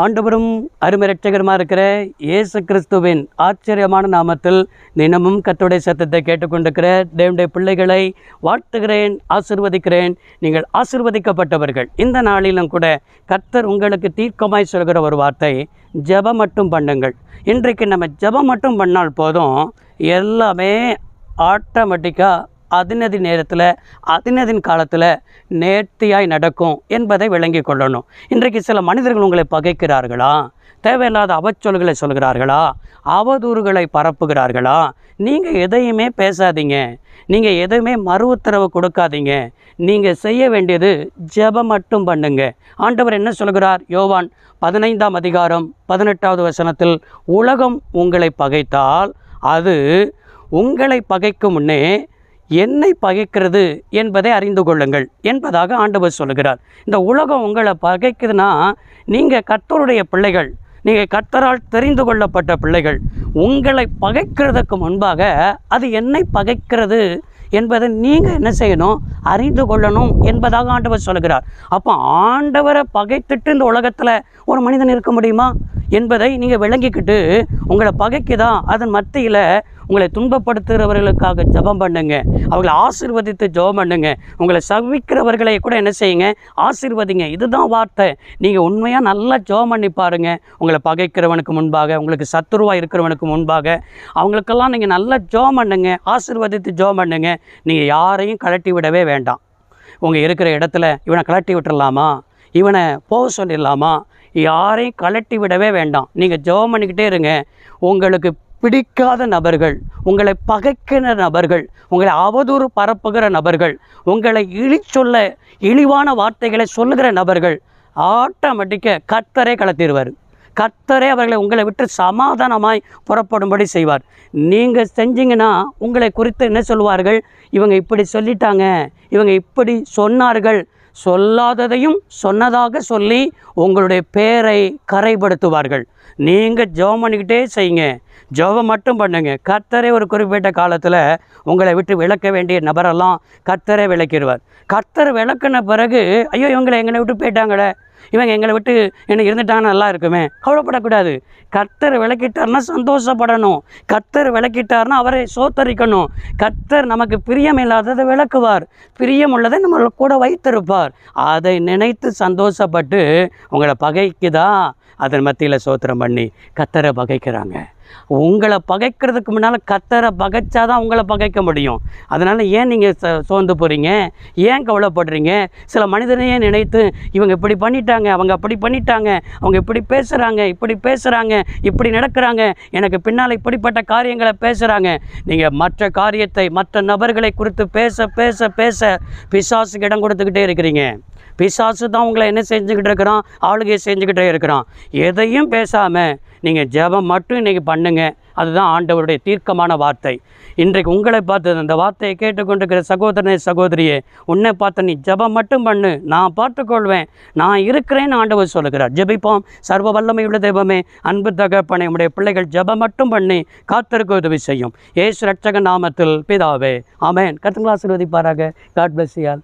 ஆண்டவரும் அருமரட்சகருமா இருக்கிற இயேசு கிறிஸ்துவின் ஆச்சரியமான நாமத்தில் தினமும் கத்துடைய சத்தத்தை கேட்டுக்கொண்டிருக்கிற தேவனுடைய பிள்ளைகளை வாழ்த்துகிறேன் ஆசிர்வதிக்கிறேன். நீங்கள் ஆசிர்வதிக்கப்பட்டவர்கள். இந்த நாளிலும் கூட கர்த்தர் உங்களுக்கு தீர்க்கமாய் சொல்கிற ஒரு வார்த்தை ஜெபம் மட்டும் பண்ணுங்கள். இன்றைக்கு நம்ம ஜெபம் மட்டும் பண்ணால் போதும் எல்லாமே ஆட்டோமேட்டிக்காக அதினதி நேரத்தில் அதினதின் காலத்தில் நேர்த்தியாய் நடக்கும் என்பதை விளங்கி கொள்ளணும். இன்றைக்கு சில மனிதர்கள் உங்களை பகைக்கிறார்களா? தேவையில்லாத அவச்சொல்களை சொல்கிறார்களா? அவதூறுகளை பரப்புகிறார்களா? நீங்கள் எதையுமே பேசாதீங்க. நீங்கள் எதையுமே மறு உத்தரவு கொடுக்காதீங்க. நீங்கள் செய்ய வேண்டியது ஜெபம் மட்டும் பண்ணுங்க. ஆண்டவர் என்ன சொல்கிறார்? யோவான் பதினைந்தாம் அதிகாரம் பதினெட்டாவது வசனத்தில் உலகம் உங்களை பகைத்தால் அது உங்களை பகைக்கும் முன்னே என்னை பகைக்கிறது என்பதை அறிந்து கொள்ளுங்கள் என்பதாக ஆண்டவர் சொல்கிறார் இந்த உலகம் உங்களை பகைக்குதுன்னா நீங்கள் கர்த்தருடைய பிள்ளைகள் நீங்கள் கர்த்தரால் தெரிந்து கொள்ளப்பட்ட பிள்ளைகள் உங்களை பகைக்கிறதுக்கு முன்பாக அது என்னை பகைக்கிறது என்பதை நீங்கள் என்ன செய்யணும்? அறிந்து கொள்ளணும் என்பதாக ஆண்டவர் சொல்கிறார் அப்போ ஆண்டவரை பகைத்துட்டு இந்த உலகத்தில் ஒரு மனிதன் இருக்க முடியுமா? என்பதை நீங்கள் விளங்கிக்கிட்டு உங்களை பகைக்குதா? அதன் மத்தியில் உங்களை துன்பப்படுத்துகிறவர்களுக்காக ஜெபம் பண்ணுங்க. அவங்களை ஆசீர்வதித்து ஜெபம் பண்ணுங்க. உங்களை சவிக்கிறவர்களை கூட என்ன செய்யுங்க? ஆசிர்வதிங்க. இதுதான் வார்த்தை. நீங்கள் உண்மையாக நல்லா ஜெபம் பண்ணி பாருங்க. உங்களை பகைக்கிறவனுக்கு முன்பாக உங்களுக்கு சத்துருவாக இருக்கிறவனுக்கு முன்பாக அவங்களுக்கெல்லாம் நீங்கள் நல்லா ஜெபம் பண்ணுங்க. ஆசீர்வதித்து ஜெபம் பண்ணுங்க. நீங்கள் யாரையும் கழட்டி விடவே வேண்டாம். உங்கள் இருக்கிற இடத்துல இவனை கழட்டி விட்டுடலாமா இவனை போக சொல்லிடலாமா? யாரையும் கலட்டி விடவே வேண்டாம். நீங்கள் ஜெபம் பண்ணிக்கிட்டே இருங்க. உங்களுக்கு பிடிக்காத நபர்கள் உங்களை பகைக்கிற நபர்கள் உங்களை அவதூறு பரப்புகிற நபர்கள் உங்களை இழிச்சொல்ல இழிவான வார்த்தைகளை சொல்லுகிற நபர்கள் ஆட்டோமேட்டிக்காக கத்தரே கலத்திடுவார். கத்தரே அவர்களை உங்களை விட்டு சமாதானமாய் புறப்படும்படி செய்வார். நீங்கள் செஞ்சீங்கன்னா உங்களை குறித்து என்ன சொல்வார்கள் இவங்க இப்படி சொல்லிட்டாங்க இவங்க இப்படி சொன்னார்கள். சொல்லாததையும் சொன்னதாக சொல்லி உங்களுடைய பேரை கரைப்படுத்துவார்கள் நீங்கள் ஜெபம் பண்ணிக்கிட்டே செய்யுங்க. ஜெபம் மட்டும் பண்ணுங்க. கர்த்தரை ஒரு குறிப்பிட்ட காலத்தில் உங்களை விட்டு விளக்க வேண்டிய நபரெல்லாம் கர்த்தரை விளக்கிடுவார். கர்த்தர் விளக்குன பிறகு ஐயோ இவங்களை எங்களை விட்டு போயிட்டாங்களே. இவங்க எங்களை விட்டு எனக்கு இருந்துட்டாங்கன்னா நல்லா இருக்குமே. கவலைப்படக்கூடாது. கர்த்தர் விளக்கிட்டார்னா சந்தோஷப்படணும். கர்த்தர் விளக்கிட்டார்னா அவரை சோத்தரிக்கணும். கர்த்தர் நமக்கு பிரியமில்லாததை விளக்குவார். பிரியமுள்ளதை நம்மளை கூட வைத்திருப்பார். அதை நினைத்து சந்தோஷப்பட்டு உங்களை பகைக்குதா? அதன் மத்தியில் சோத்திரம் பண்ணி கத்தரை பகைக்கிறாங்க. உங்களை பகைக்கிறதுக்கு முன்னால் கத்தரை பகைச்சாதான் உங்களை பகைக்க முடியும். அதனால் ஏன் நீங்கள் ச சோர்ந்து போகிறீங்க ஏன் கவலைப்படுறீங்க? சில மனிதனையே நினைத்து இவங்க இப்படி பண்ணிட்டாங்க அவங்க அப்படி பண்ணிட்டாங்க அவங்க இப்படி பேசுகிறாங்க இப்படி பேசுகிறாங்க இப்படி நடக்கிறாங்க எனக்கு பின்னால் இப்படிப்பட்ட காரியங்களை பேசுகிறாங்க நீங்கள் மற்ற காரியத்தை மற்ற நபர்களை குறித்து பேச பேச பேச பிசாசுக்கு இடம் கொடுத்துக்கிட்டே இருக்கிறீங்க. பிசாசு தான் உங்களை என்ன செஞ்சுக்கிட்டு இருக்கிறான்? ஆளுகை செஞ்சுக்கிட்டே இருக்கிறான். எதையும் பேசாமல் நீங்கள் ஜெபம் மட்டும் இன்றைக்கி பண்ணுங்கள் அதுதான் ஆண்டவருடைய தீர்க்கமான வார்த்தை. இன்றைக்கு உங்களை பார்த்து அந்த வார்த்தையை கேட்டுக்கொண்டிருக்கிற சகோதரனே சகோதரியே உன்னை பார்த்து நீ ஜெபம் மட்டும் பண்ணு. நான் பார்த்துக்கொள்வேன். நான் இருக்கிறேன்னு ஆண்டவர் சொல்லுகிறார். ஜபிப்போம். சர்வ வல்லமையுள்ள தெய்வமே அன்பு தகப்பனை உடைய பிள்ளைகள் ஜெபம் மட்டும் பண்ணி காத்திருக்க உதவி செய்யும். ஏசு ரட்சக நாமத்தில் பிதாவே. ஆமேன். கத்துங்களா ஆசீர்வதிப்பாராக. காட் பிளஸ் யால்